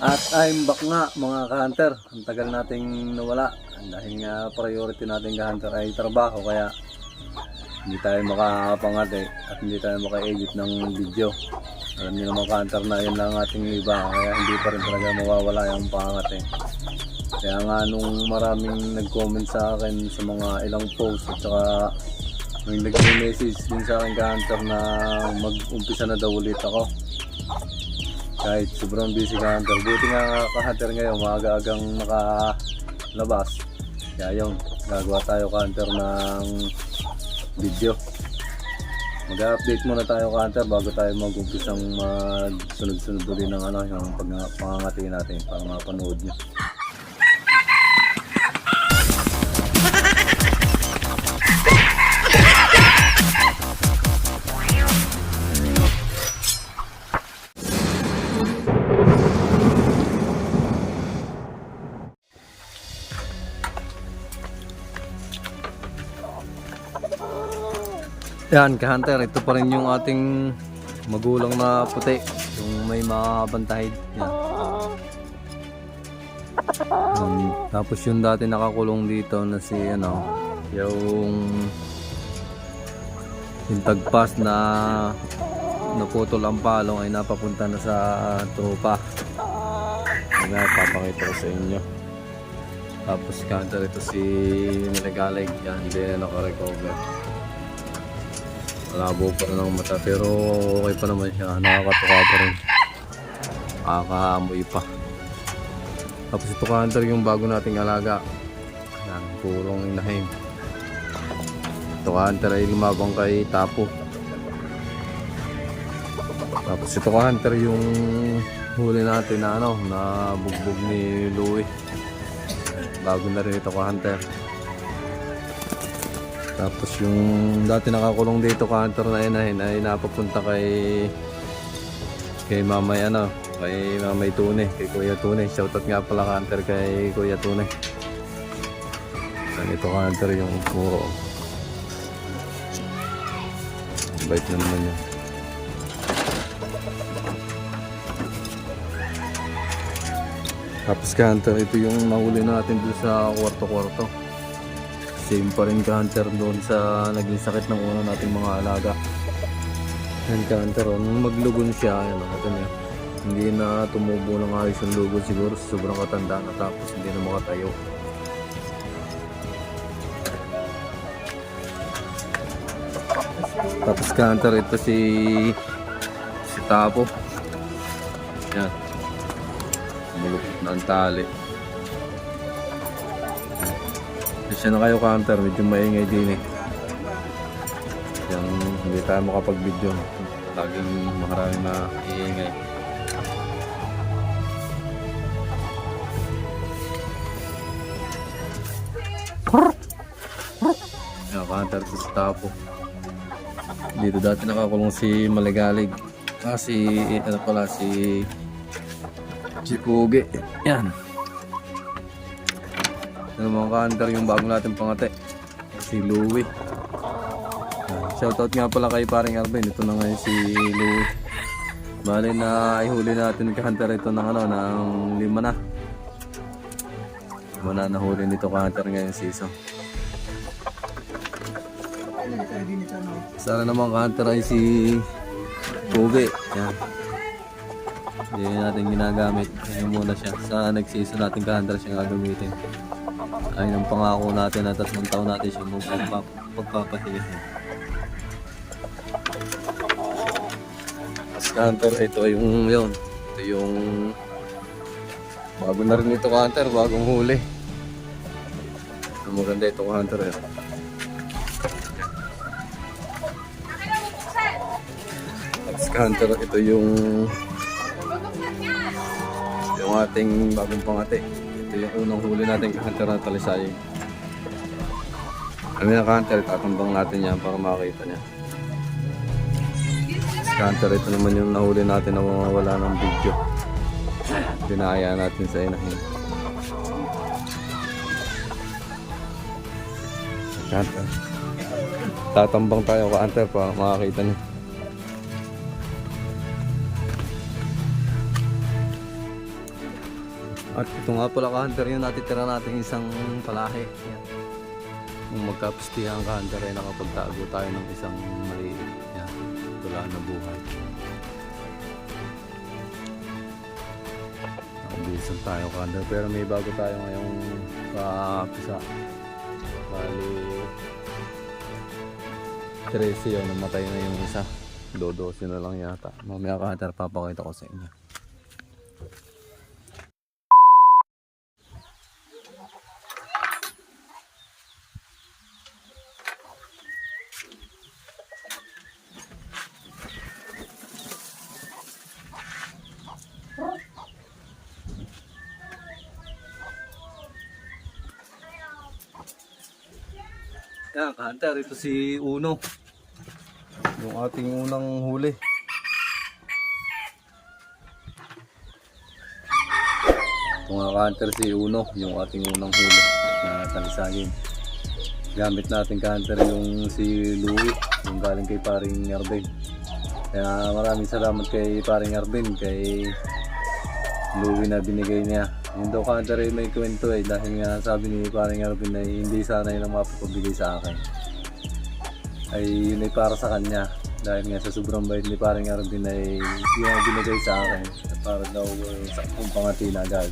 At I'm back nga mga ka-hunter. Ang tagal nating nawala. Dahil nga priority natin ka-hunter ay trabaho kaya hindi tayo makapangate at hindi tayo maka-edit ng video. Alam niyo naman ka-hunter na yun lang ang ating iba kaya hindi pa rin talaga mawawala yung pangate. Kaya nga nung maraming nag-comment sa akin sa mga ilang posts at saka may nag-message din sa akin ka-hunter na mag-umpisa na daw ulit ako kahit sobrang busy ka hunter. Buti nga ka-hunter ngayon, maaga-agang nakalabas. Kaya yun, gagawa tayo ka-hunter ng video. Mag-update muna tayo ka-hunter bago tayo mag-umpisang mag-sunod-sunod ulit ng ano, yung pangangati natin para mapanood nyo. Yan, ka-hunter, ito pa rin yung ating magulang na puti. Yung may mga bantahid. Yan. Um, tapos yung dati nakakulong dito na si ano, yung yung tagpas na naputol ang palong ay napapunta na sa tropa. Nga, papakita ko sa inyo. Tapos counter ito si Nalagalig. Yan, hindi na nakarecover. Malabo pa rin ang mata pero okay pa naman siya. Nakakatuka pa rin. Nakakaamoy pa. Tapos ito counter yung bago nating alaga. Yan, purong inahin. Ito hunter ay lumabang kay Tapo. Tapos ito hunter yung huli natin na ano, na bugbog ni Louie. Bago na rin ito hunter. Tapos yung dati nakakulong dito ka-hunter na inahin ay napapunta kay kay mamay ano, kay mamay Tune, kay Kuya Tune. Shoutout nga pala ka-hunter kay Kuya Tune. Saan ito ka-hunter yung puro. Bait na naman yun. Tapos ka-hunter, ito yung nahuli natin doon sa kwarto-kwarto. Same pa rin ka-hunter doon sa naging sakit ng una nating mga alaga. Yan ka-hunter, oh, nung maglugon siya, yan, oh, ito niya. Hindi na tumubo ng ayos yung lugon siguro sobrang katanda na tapos hindi na makatayo. Tapos ka-hunter, ito si si Tapo. Yan. Mulupit na ang tali. Kasi na kayo counter, medyo maingay din eh. Yung hindi tayo makapag-video. Laging makarami na iingay. Yung counter sa tapo. Dito dati nakakulong si Maligalig. Ah, si, ano pala, si Pugi. Yan. Ano mga ka-hunter yung bago natin pangate. Si Louie. Shoutout nga pala kay paring Arvin. Ito na ngayon si Louie. Bali na ihuli natin ka-hunter ito ng ano, ng lima na. Lima na nahuli nito ka-hunter ngayon season. Sana naman ka-hunter ay si Pugi. Yan. Hindi natin ginagamit. Ngayon muna siya. Sa next season natin ka-hunter siya gagamitin. Ayun ang pangako natin na tatlong taon natin siya magpapap pagpapahiya. As ka-hunter, ito yung yun. Ito yung bago na rin ito ka-hunter, bagong huli. Ang maganda ito ka-hunter eh. As ka-hunter, ito yung yung ating bagong pangate. Ito yung unang huli natin ka-hunter na talisay. Kami na ka-hunter, tatambang natin yan para makita niya. Ka-hunter, ito naman yung nahuli natin na mawawala ng video. Dinaya natin sa inahin. Ka-hunter. Tatambang tayo ka-hunter para makakita niya. At ito nga pala ka-hunter yung natitira natin isang palahe. Yan. Kung magkapistihan ka-hunter ay nakapagtago tayo ng isang maliit. Yan. Wala na buhay. Nakabilisan tayo ka-hunter. Pero may bago tayo ngayong kapisa. Bali 13 yun. Namatay na yung isa. Dodosin na lang yata. Mamaya ka-hunter papakita ko sa inyo. Yan, hunter, ito si Uno. Yung ating unang huli. Ito nga hunter si Uno, yung ating unang huli na talisagin. Gamit natin hunter yung si Louie, yung galing kay paring Arben. Kaya maraming salamat kay paring Arben, kay Louie na binigay niya. Yung daw hunter ay may kwento eh dahil nga sabi ni paring Arvin ay hindi sana yun ang mapapabigay sa akin. Ay yun ay para sa kanya dahil nga sa sobrang bait ni paring Arvin ay yun ang binigay sa akin para daw uh, sa kung pangati na agad.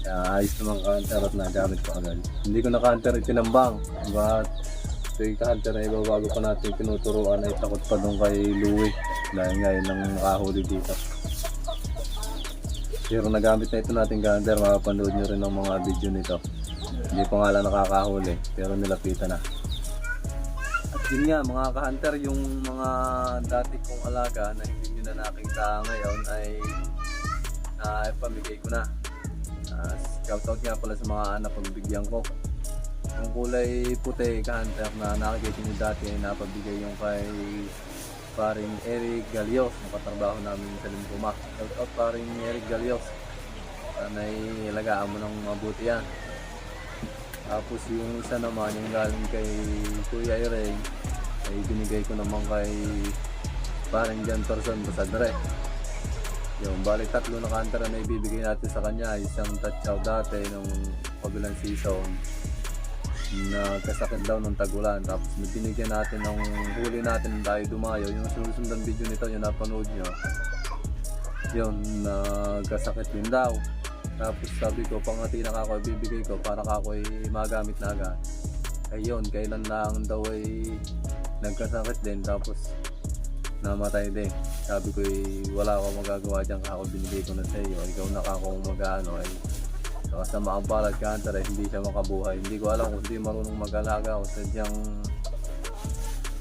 Kaya ayos naman ka-hunter at nagamit ko agad. Hindi ko na ka-hunter itinambang. But ito yung ka-hunter na ibabago pa natin tinuturuan ay takot pa doon kay Louie dahil nga yun ang nakahuli dito. Pero nagamit na ito natin ka-hunter, mapapanood nyo rin ang mga video nito. Hindi pa nga lang nakakahuli, pero nilapitan na. At yun nga mga ka-hunter, yung mga dati kong alaga na hindi nyo na nakita ngayon ay naipamigay ko na. Uh, shoutout nga pala sa mga anak pagbigyan ko. Yung kulay puti ka-hunter na nakikita nyo dati ay napabigay yung kay paring Eric Galios, nakatrabaho namin sa Limpuma. Shout out paring Eric Galios. Sana'y ilagaan mo ng mabuti yan. Tapos yung isa naman, yung galing kay Kuya Irene, ay binigay ko naman kay paring John Person Basadre. Yung balik tatlo na kantara na ibibigay natin sa kanya, isang touch out dati nung pabilang season nagkasakit daw ng tagulan. Tapos binigyan natin ng huli natin tayo dumayo. Yung susundan video nito yung napanood nyo yun nagkasakit din daw. Tapos sabi ko pangati na ako ibibigay ko para ako ay magamit na agad. Ayun kailan lang daw ay nagkasakit din. Tapos namatay din. Sabi ko eh, wala akong magagawa dyan ako binigay ko na sa iyo. Ikaw na ako mag-ano ay So, sa mga balat kantar eh, hindi siya makabuhay. Hindi ko alam kung hindi marunong mag-alaga o sadyang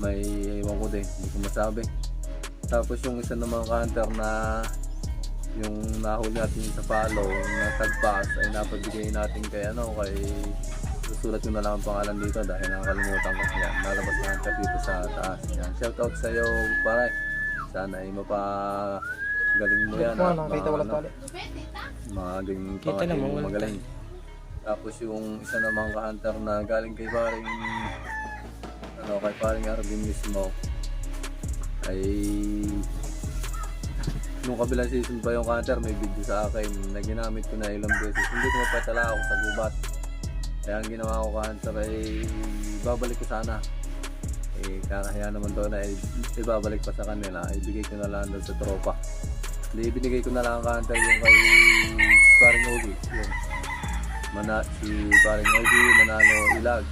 may ewan ko din. Hindi ko masabi. Tapos yung isa namang kantar na yung nahuli natin sa palo na tagpas ay napabigay natin kay ano kay susulat ko na lang ang pangalan dito dahil nakalimutan ko yan lalabas na ang dito sa taas yan shout out sa iyo pare sana ay mapa galing mo yan at nakita ma- ano. Magaling Kita pangating lang, mo wala magaling. Tapos yung isa namang ka-hunter na galing kay paring ano kay paring Arvin mismo ay nung kabilang season pa yung hunter may video sa akin na ginamit ko na ilang beses. Hindi ko mapatala ako sa gubat. Kaya ang ginawa ko ka-hunter ay babalik ko sana. Eh kakaya naman doon na ibabalik pa sa kanila. Ibigay ko na lang doon sa tropa. Hindi ibinigay ko na lang ang hunter yung kay Mana, si paring Ogi Manano Ilag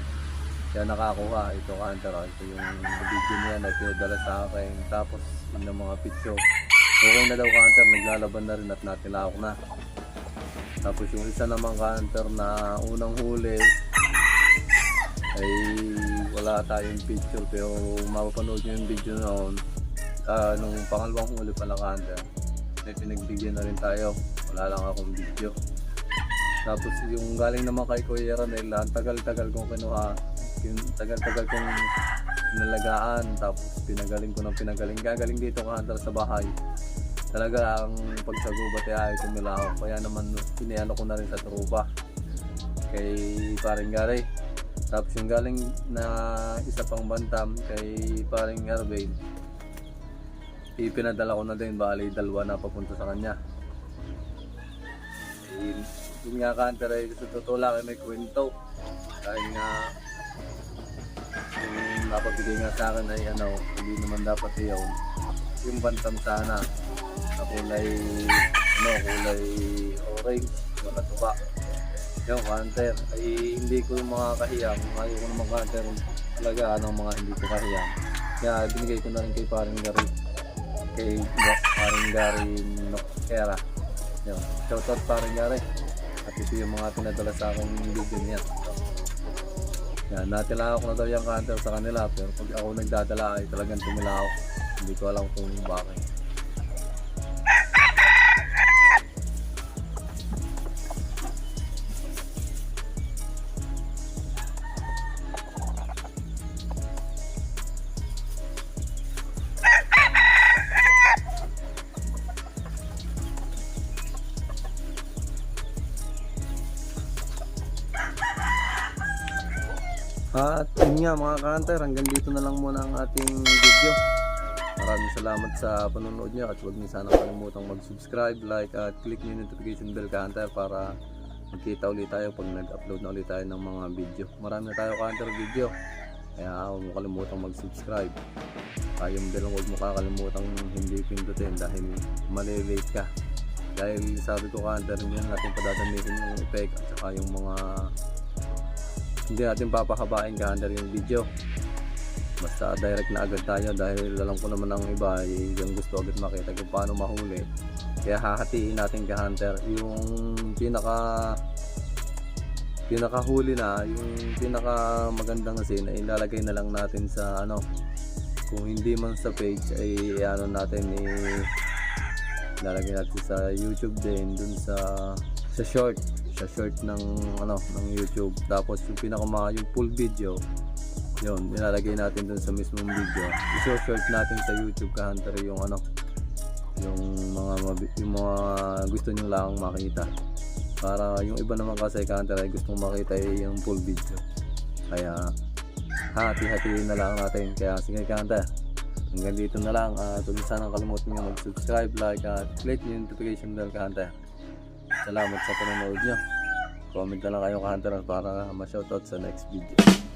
siya nakakuha ito oh. ito yung video niya na pinadala sa akin. Tapos yun mga picture. Okay na daw hunter. Naglalaban na rin at natilawak na. Tapos yung isa namang hunter na unang huli ay wala tayong picture pero mapapanood nyo yung video noon ah, nung pangalawang huli pala hunter may pinagbigyan na rin tayo. Wala lang akong video tapos yung galing naman kay Kuya Ranel ang tagal-tagal kong kinuha tagal-tagal kong nalagaan tapos pinagaling ko ng pinagaling. Gagaling dito ka hunter sa bahay. Talaga ang pagsagubat ay tumilaw kaya naman piniano ko na rin sa trupa kay paring Gary. Tapos yung galing na isa pang bantam kay paring Erwin ipinadala ko na din. Bali dalawa na papunta sa kanya. Eh, yun nga kanter ay sa totoo lang ay may kwento. Dahil nga yung napabigay nga sa akin ay ano, hindi naman dapat iyaw. Yung bantam sana na kulay ano, kulay orange, mga tuba. Yung counter ay hindi ko mga kahiyang, ayaw ko naman counter talaga anong mga hindi ko kahiyang. Kaya binigay ko na rin kay paring Gary, kay paring Gary Nokera. Yun, shoutout paring Gary. At ito yung mga pinadala sa akin video niya. Yan, natila ako na daw yung counter sa kanila pero pag ako nagdadala ay talagang tumilaw. Hindi ko alam kung bakit. Nga mga kanter, hanggang dito na lang muna ang ating video. Maraming salamat sa panonood nyo at huwag niyo sana kalimutang mag-subscribe, like at click yung notification bell kanter para magkita ulit tayo pag nag-upload na ulit tayo ng mga video. Marami tayo kanter video. Kaya huwag mo kalimutang mag-subscribe. Kayong bell huwag mo kakalimutan hindi pindutin dahil malilate ka. Dahil sabi ko kanter, na natin padadamitin yung effect at saka yung mga hindi natin papahabain ka under yung video. Basta direct na agad tayo dahil alam ko naman ang iba ay yung gusto agad makita kung paano mahuli. Kaya hahatiin natin ka hunter. Yung pinaka pinakahuli na yung pinaka magandang scene ay ilalagay na lang natin sa ano kung hindi man sa page ay ano natin i ilalagay natin sa YouTube din dun sa sa short sa short ng ano ng YouTube. Tapos yung pinaka yung full video yun nilalagay natin dun sa mismong video. Iso-short natin sa YouTube ka hunter yung ano yung mga yung mga gusto nyo lang makita. Para yung iba naman kasi ka hunter ay gustong makita eh, yung full video. Kaya hati-hatiin na lang natin. Kaya sige ka hunter hanggang dito na lang. At huwag sana kalimutan nyo mag-subscribe, like at click yung notification bell ka hunter Salamat sa panonood nyo. Comment na lang kayo ka-hunter para ma-shoutout sa next video.